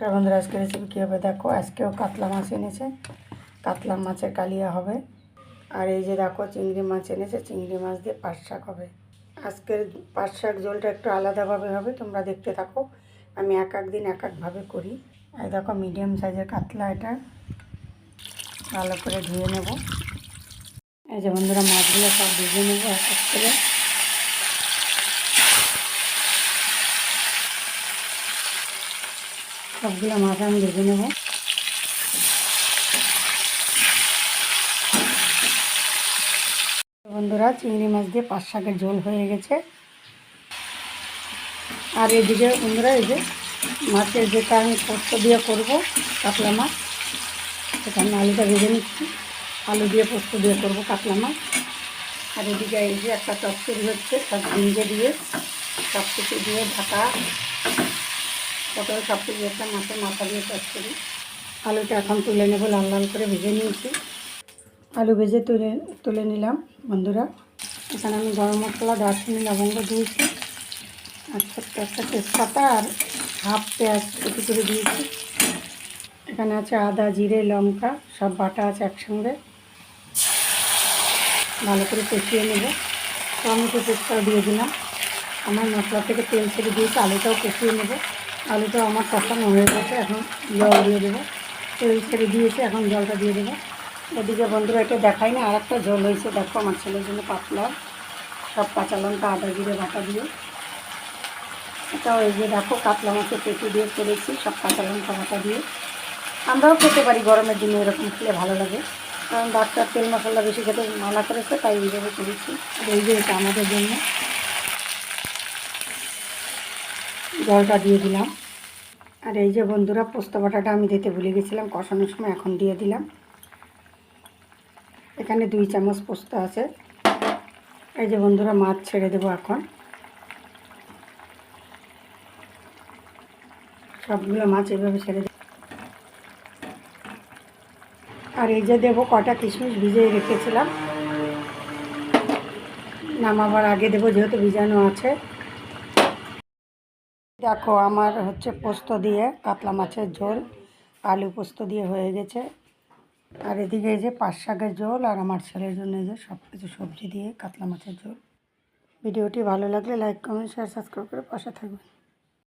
নমস্কার বন্ধুরা, আজকে রেসিপি কী হবে? দেখো, আজকেও কাতলা মাছ এনেছে। কাতলা মাছের কালিয়া হবে। আর এই যে দেখো, চিংড়ি মাছ এনেছে, চিংড়ি মাছ দিয়ে পাট শাক হবে। আজকের পাট শাক ঝোলটা একটু আলাদাভাবে হবে, তোমরা দেখতে থাকো। আমি এক এক দিন এক একভাবে করি। এই দেখো মিডিয়াম সাইজের কাতলা এটা। ভালো করে ধুয়ে নেব। এই যে বন্ধুরা, মাছগুলো সব ভেজে নেব এক এক করে। সবগুলো মাছ আমি ভেজে নেব। বন্ধুরা, চিংড়ি মাছ দিয়ে পাঁচ শাকের ঝোল হয়ে গেছে। আর এদিকে বন্ধুরা, এই যে মাছের যেটা আমি পোস্ত দিয়ে করব, কাতলা মাছ সেখানে আলুটা ভেজে নিচ্ছি। আলু দিয়ে পোস্ত দিয়ে করব কাতলা মাছ। আর এদিকে এই যে একটা চচ্চড়ি হচ্ছে সব ভিজে দিয়ে সব কিছু দিয়ে ঢাকা পটল সব কিছু মাছের মাথা দিয়ে চচ্চড়ি আলুটা এখন তুলে নেব, লাল লাল করে ভেজে নিয়েছি। আলু ভেজে তুলে তুলে নিলাম, বন্ধুরা। এখানে আমি গরম মশলা, দারচিনি, লবঙ্গ দিয়েছি। আর ছোট্ট একটা তেজপাতা আর হাফ পেঁয়াজ কুচি করে দিয়েছি। এখানে আছে আদা, জিরে, লঙ্কা, সব বাটা আছে একসঙ্গে। ভালো করে কষিয়ে নেব। টমেটো পেস্টটাও দিয়ে দিলাম। আমার মশলা থেকে তেল ছেড়ে দিয়েছি, আলুটাও কষিয়ে নেব। আলুটাও আমার কষানো হয়ে গেছে, এখন জল দিয়ে দেবো। তেল ছেড়ে দিয়েছি, এখন জলটা দিয়ে দেবো। এদিকে বন্ধুরা এটা দেখাই না আর একটা ঝোল হয়েছে। দেখো, আমার ছেলের জন্য পাতলা। সব কাঁচা লঙ্কা, আদা জিরে, বাটা দিয়ে। এটাও এই যে দেখো, কাতলা মাছের পেটি দিয়ে করেছি, সব কাঁচা লঙ্কা, বাটা দিয়ে। আমরাও খেতে পারি, গরমের দিনে এরকম খেলে ভালো লাগে। কারণ ডাক্তার তেল মশলা বেশি খেতে মানা করেছে, তাই এইভাবে করেছি। এই যে এটা আমাদের জন্য। জলটা দিয়ে দিলাম। আর এই যে বন্ধুরা, পোস্ত বাটাটা আমি দিতে ভুলে গেছিলাম, কষানোর সময় এখন দিয়ে দিলাম। এখানে দুই চামচ পোস্ত আছে। এই যে বন্ধুরা, মাছ ছেড়ে দেবো এখন। সবগুলো মাছ এভাবে ছেড়ে আর এই যে দেবো কটা কিশমিশ ভিজিয়ে রেখেছিলাম। নামাবার আগে দেবো, যেহেতু ভিজানো আছে। দেখো, আমার হচ্ছে পোস্ত দিয়ে কাতলা মাছের ঝোল, আলু পোস্ত দিয়ে হয়ে গেছে। আর এদিকে যে পাঁচ শাকের ঝোল আর আমার ছেলের জন্য যে সব কিছু সবজি দিয়ে কাতলা মাছের ঝোল। ভিডিওটি ভালো লাগলে লাইক, কমেন্ট শেয়ার সাবস্ক্রাইব করে পাশে থাকবেন।